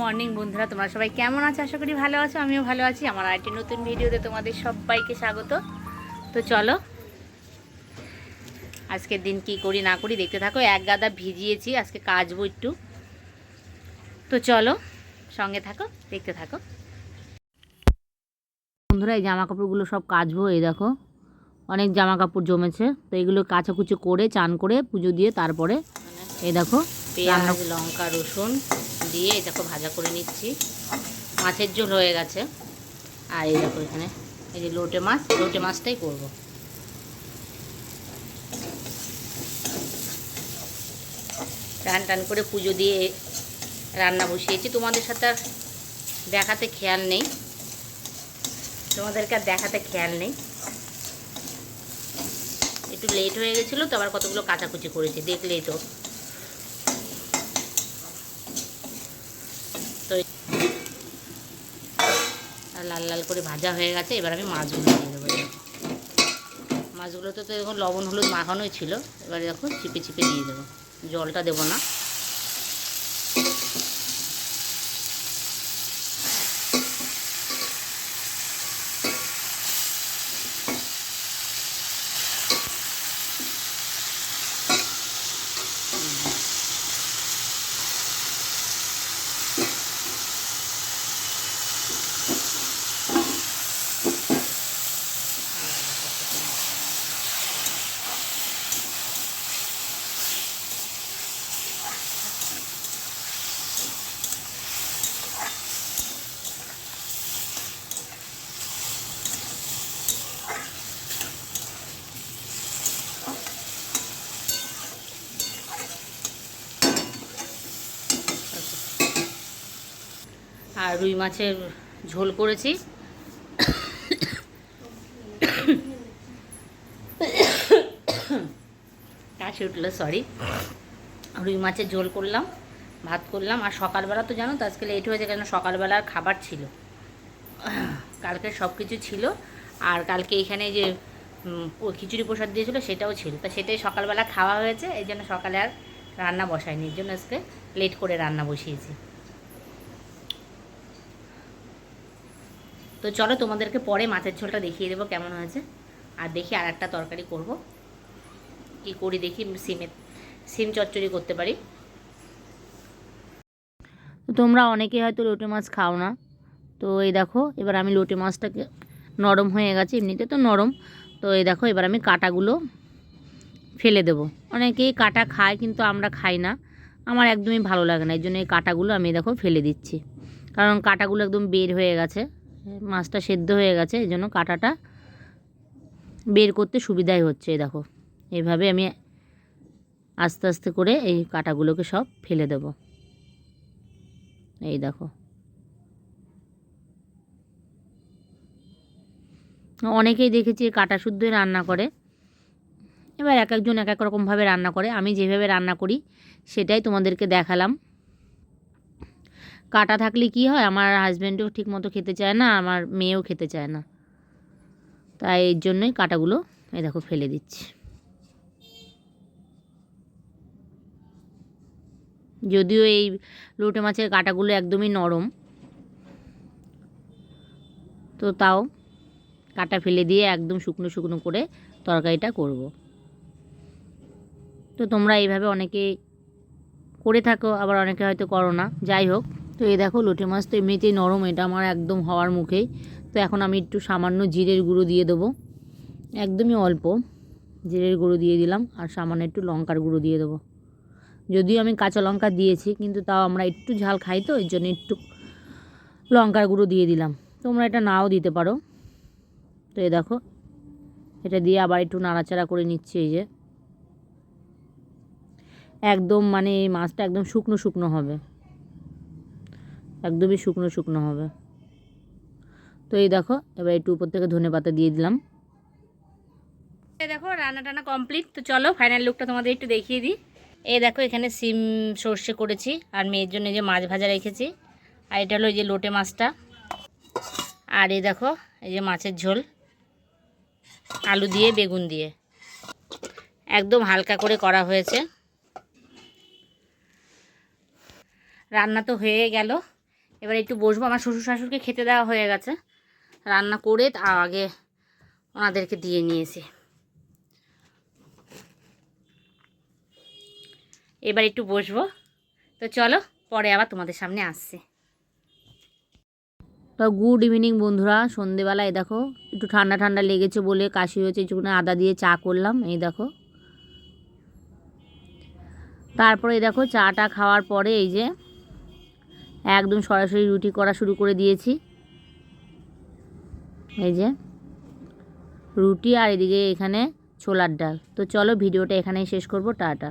Morning বন্ধুরা, তোমরা সবাই কেমন আছো? আশা করি ভালো আছো, আমিও ভালো আছি। আমার আরেকটি নতুন ভিডিওতে তোমাদের সবাইকে স্বাগত। তো চলো, আজকের দিন কি করি না করি দেখতে থাকো, এক গাদা ভিজিয়েছি, আজকে কাচবো একটু। তো চলো, সঙ্গে থাকো, দেখতে থাকো। বন্ধুরা, এই জামা কাপড়গুলো সব কাচবো, এই দেখো, অনেক জামা কাপড় জমেছে। তো এগুলো কাচাকুচি করে, চান করে, পুজো দিয়ে, তারপরে এই দেখো পেঁয়াজ লঙ্কা রসুন দিয়ে এই দেখো ভাজা করে নিচ্ছি। মাছের ঝোল হয়ে গেছে। আর এই দেখো এখানে এই যে লোটে মাছ লোটে মাছটাই করব। টান টান করে পুজো দিয়ে রান্না বসিয়েছি। তোমাদের সাথে আর দেখাতে খেয়াল নেই। তোমাদেরকে আর দেখাতে খেয়াল নেই। একটু লেট হয়ে গেছিল তো আবার কতগুলো কাচাকুচি করেছি দেখলেই তো। তো আর লাল লাল করে ভাজা হয়ে গেছে, এবার আমি মাছগুলো দিয়ে দেবো। দেখো। মাছগুলো তো তো এখন লবণ হলুদ মাখানোই ছিল, এবার এখন চিপে চিপে দিয়ে দেবো। জলটা দেবো না। আর রুই মাছের ঝোল করেছি। কাশি উঠল সরি রুই মাছের ঝোল করলাম, ভাত করলাম। আর সকালবেলা তো জানো তো, আজকে লেট হয়েছে কেন? সকালবেলার খাবার ছিল। কালকে সব কিছু ছিল। আর কালকে এখানে যে খিচুড়ি প্রসাদ দিয়েছিল সেটাও ছিল। তা সেটাই সকালবেলা খাওয়া হয়েছে, এই জন্য সকালে আর রান্না বসায়নি। এর জন্য আজকে লেট করে রান্না বসিয়েছি। তো চলো তোমাদেরকে পরে মাছের ঝোলটা দেখিয়ে দেবো কেমন হয়েছে। আর দেখি আর একটা তরকারি করব। কি করি দেখি সিমের সিম চচ্চড়ি করতে পারি। তো তোমরা অনেকে হয়তো লোটে মাছ খাও না। তো এই দেখো, এবার আমি লোটে মাছটাকে নরম হয়ে গেছে, এমনিতে তো নরম। তো এই দেখো, এবার আমি কাটাগুলো ফেলে দেবো। অনেকেই কাটা খায়, কিন্তু আমরা খাই না। আমার একদমই ভালো লাগে না, এই জন্য এই কাটাগুলো আমি দেখো ফেলে দিচ্ছি। কারণ কাটাগুলো একদম বের হয়ে গেছে। মাছটা সেদ্ধ হয়ে গেছে, এই জন্য কাটাটা বের করতে সুবিধাই হচ্ছে দেখো। এভাবে আমি আস্তে আস্তে করে এই কাটাগুলোকে সব ফেলে দেব। এই দেখো। অনেকেই দেখেছি কাটা শুদ্ধই রান্না করে। এবার এক একজন এক এক রকমভাবে রান্না করে। আমি যেভাবে রান্না করি, সেটাই তোমাদেরকে দেখালাম। কাটা থাকলে কি হয়? আমার হাজব্যান্ডও ঠিক মতো খেতে চায় না, আমার মেয়েও খেতে চায় না। তাই এর জন্যই কাটাগুলো এ দেখো ফেলে দিচ্ছি। যদিও এই লোটে মাছের কাটাগুলো একদমই নরম, তো তাও কাটা ফেলে দিয়ে একদম শুকনো শুকনো করে তরকারিটা করব। তো তোমরা এইভাবে অনেকে করে থাকো, আবার অনেকে হয়তো করো না। যাই হোক তো এই দেখো লোটে মাছ তো এমনিতেই নরম, এটা আমার একদম হওয়ার মুখেই। তো এখন আমি একটু সামান্য জিরের গুঁড়ো দিয়ে দেবো। একদমই অল্প জিরের গুঁড়ো দিয়ে দিলাম, আর সামান্য একটু লঙ্কার গুঁড়ো দিয়ে দেবো। যদিও আমি কাঁচা লঙ্কা দিয়েছি, কিন্তু তাও আমরা একটু ঝাল খাই তো এর জন্য একটু লঙ্কার গুঁড়ো দিয়ে দিলাম। তোমরা এটা নাও দিতে পারো। তো এই দেখো, এটা দিয়ে আবার একটু নাড়াচাড়া করে নিচ্ছি এই যে। একদম মানে মাছটা একদম শুকনো শুকনো হবে। একদমই শুকনো শুকনো হবে। তো এই দেখো, এবার একটু উপর থেকে ধনে পাতা দিয়ে দিলাম। দেখো, রান্না টান্না কমপ্লিট তো চলো ফাইনাল লুকটা তোমাদের একটু দেখিয়ে দিই। এই দেখো, এখানে সিম সর্ষে করেছি, আর মেয়ের জন্য যে মাছ ভাজা রেখেছি। আর এটা হলো এই যে লোটে মাছটা। আর এই দেখো, এই যে মাছের ঝোল। আলু দিয়ে, বেগুন দিয়ে। একদম হালকা করে করা হয়েছে। রান্না তো হয়ে গেল। এবার একটু বসবো। আমার শ্বশুর শাশুড়কে খেতে দেওয়া হয়ে গেছে। রান্না করে আগে ওনাদেরকে দিয়ে নিয়েছি। এবার একটু বসবো। তো চলো, পরে আবার তোমাদের সামনে আসছি। তো গুড ইভিনিং বন্ধুরা সন্ধেবেলায় দেখো, একটু ঠান্ডা ঠান্ডা লেগেছে বলে কাশি হয়েছে, একটুখানি আদা দিয়ে চা করলাম, এই দেখো। তারপরে দেখো, চাটা খাওয়ার পরে এই যে একদম সরাসরি রুটি করা শুরু করে দিয়েছি। এই যে, রুটি আর এদিকে এখানে ছোলার ডাল। তো চলো ভিডিওটা এখানেই শেষ করব, টাটা।